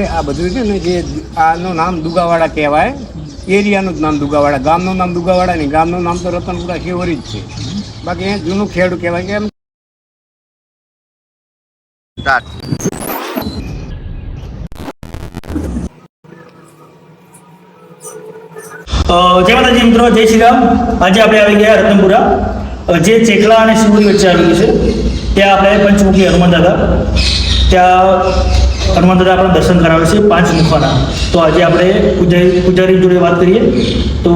બધે આ બધું છે ને જે આનું નામ દુગાવાડા કહેવાય. એરિયાનું જ નામ દુગાવાડા. ગામનું નામ દુગાવાડા નહીં ગામનું નામ તો રતનપુરા શેવરી જ છે. બાકી એ જૂનું ખેડું કહેવાય કે એમ. જય માતાજી મિત્રો, જય શ્રી રામ. આજે આપણે આવી ગયા રતનપુરા. જે ચેકલા અને શિવરી વચ્ચે આવેલું છે, ત્યાં આપણે પંચમુખી હનુમાન દાદા. ત્યાં હનુમાન દાદા આપણે દર્શન કરાવે છે પાંચ મુખવાના તો આજે આપણે પૂજારી પૂજારી જોડે વાત કરીએ. તો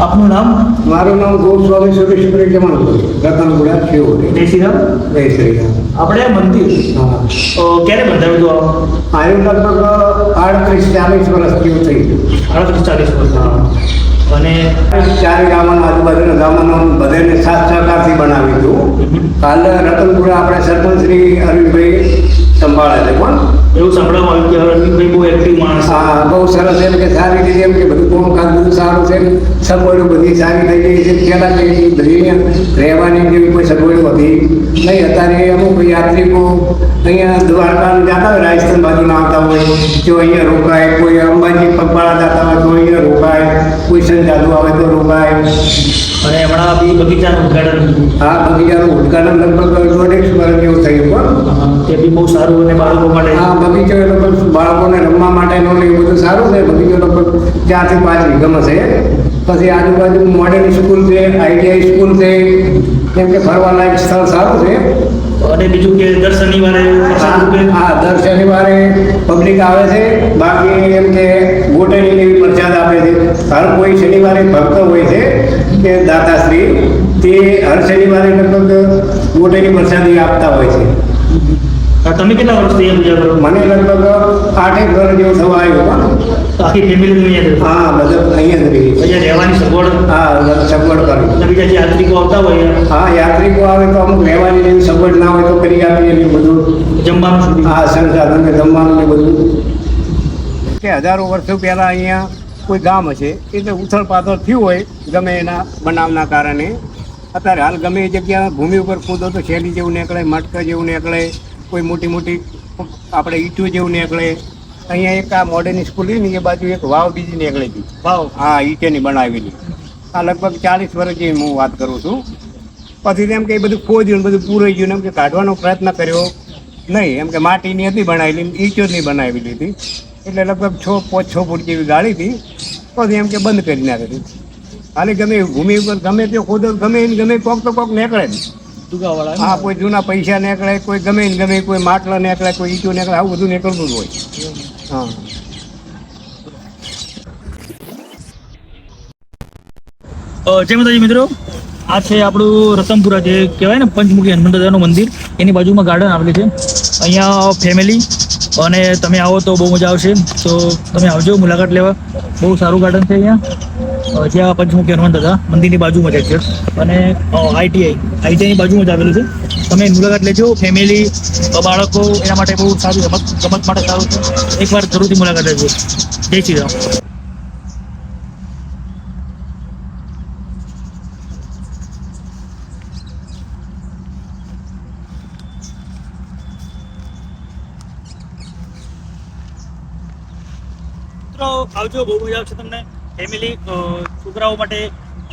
આપનું નામ? મારું નામ ગોસ્વામી સુરેશભાઈ જમાનપુર રતનપુરા શિવરી જય શ્રી રામ. જય શ્રી રામ. આપણે મંદિર ક્યારે બંધાવ્યું હતું આ? આયુ લગભગ આડત્રીસ ચાલીસ વર્ષ જેવું થઈ ગયું. આડત્રીસ ચાલીસ વર્ષ. અને ચારે ગામોના આજુબાજુના ગામોનો બધાને સાથ સહકારથી બનાવી હતું. કાલે રતનપુરા આપણે સરપંચ શ્રી અરવિંદભાઈ સંભાળે છે પણ એવું સાંભળવામાં આવ્યું કે અરવિંદભાઈ બહુ એક્ટિવ માણસ હા બહુ સરસ એમ કે સારી રીતે એમ કે બધું કોણ કામ બધું સારું છે સગવડો બધી સારી થઈ ગઈ છે. પહેલાં કે બધી રહેવાની જેવી કોઈ સગવડો હતી નહીં. અત્યારે અમુક યાત્રિકો અહીંયા દ્વારકા જતા હોય રાજસ્થાન બાજુના આવતા હોય જો અહીંયા રોકાય કોઈ અંબાજી પગપાળા જતા હોય તો અહીંયા રોકાય કોઈ સંજાદુ આવે તો રોકાય. અને હમણાં બી બગીચાનું ઉદઘાટન હા આ બગીચાનું ઉદઘાટન લગભગ દોઢેક વર્ષ જેવું થયું પણ તે બી બહુ સારું અને બાળકો માટે. આ બગીચો એ લોકો બાળકોને રમવા માટેનો નો એ બધું સારું છે બગીચો લોકો ચારથી પાંચ વીઘામાં છે. પછી આજુબાજુ મોડેલ સ્કૂલ છે આઈટીઆઈ સ્કૂલ છે કેમ કે ફરવાલાયક સ્થળ સારું છે. અને બીજું કે દર શનિવારે હા દર શનિવારે પબ્લિક આવે છે. બાકી એમ કે ગોટેની એવી પ્રસાદ આપે છે. હર કોઈ શનિવારે ભક્ત હોય છે કે દાતાશ્રી તે હર શનિવારે લગભગ ગોટેની પ્રસાદી આપતા હોય છે. તમે કેટલા વર્ષથી મને લગભગ આઠેક ઘર જેવું થવા આવ્યું આખી ફેમિલી હા બધા અહીંયા જ રહી અહીંયા રહેવાની સગવડ? હા સગવડ કરી. બીજા યાત્રિકો આવતા હોય હા યાત્રિકો આવે તો અમુક રહેવાની એવી સગવડ ના હોય તો કરી આપીએ ને બધું. જમવાનું આ સંસાધન જમવાનું ને બધું. કે હજારો વર્ષો પહેલાં અહીંયા કોઈ ગામ હશે એટલે ઉથલ પાથલ થયું હોય ગમે એના બનાવના કારણે. અત્યારે હાલ ગમે એ જગ્યા ભૂમિ ઉપર કૂદો તો શેરી જેવું નીકળે મટકા જેવું નીકળે કોઈ મોટી મોટી આપણે ઈંટો જેવું નીકળે. અહીંયા એક આ મોડર્ન સ્કૂલ ને એ બાજુ એક વાવ બીજી નીકળી હતી. વાવ? હા ઈટેની બનાવેલી. આ લગભગ ચાલીસ વર્ષથી હું વાત કરું છું. પછી એમ કે એ બધું ખોદ્યું ને બધું પૂરાઈ ગયું એમ કે કાઢવાનો પ્રયત્ન કર્યો. નહીં એમ કે માટીની હતી બનાવેલી ઈચોની બનાવેલી હતી. એટલે લગભગ છ પાંચ છ ફૂટ જેવી ગાળી હતી. પછી એમ કે બંધ કરી નાખી ખાલી ગમે ભૂમિ ઉપર ગમે તે ખોદો ગમે એને ગમે કોક તો કોક નીકળે હા કોઈ જૂના પૈસા નીકળે કોઈ ગમે ને ગમે કોઈ માટલા નીકળે કોઈ ઈટો નીકળે આવું બધું નીકળતું જ હોય. હા. જય માતાજી મિત્રો. આ છે આપણું રતનપુરા જે કહેવાય ને પંચમુખી હનુમાન દાદાનું મંદિર. એની બાજુમાં ગાર્ડન આવેલી છે. અહીંયા ફેમિલી અને તમે આવો તો બહુ મજા આવશે. તો તમે આવજો મુલાકાત લેવા. બહુ સારું ગાર્ડન છે અહીંયા. જ્યાં પંચમુખી હનુમાન દાદા મંદિરની બાજુમાં જ છે. અને આઈટીઆઈ આઈટીઆઈની બાજુમાં જ આવેલું છે. તમે મુલાકાત લેજો ફેમિલી બાળકો, એના માટે બહુ સારું રમત રમત માટે સારું છે. એકવાર જરૂરથી મુલાકાત લેજો. જય શ્રી રામ. આવજો, બહુ મજા આવશે તમને. ફેમિલી છોકરાઓ માટે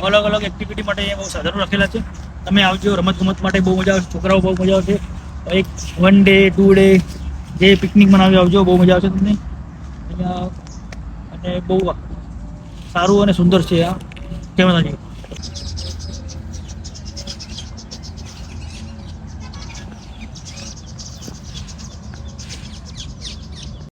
અલગ અલગ એક્ટિવિટી માટે અહીંયા બહુ સાધનો રાખેલા છે. તમે આવજો રમત ગમત માટે બહુ મજા આવશે, છોકરાઓ બહુ મજા આવશે. એક વન ડે ટુ ડે જે પિકનિક મનાવી આવજો, બહુ મજા આવશે તમને. અહીંયા, અને બહુ સારું અને સુંદર છે આ. જય માતાજી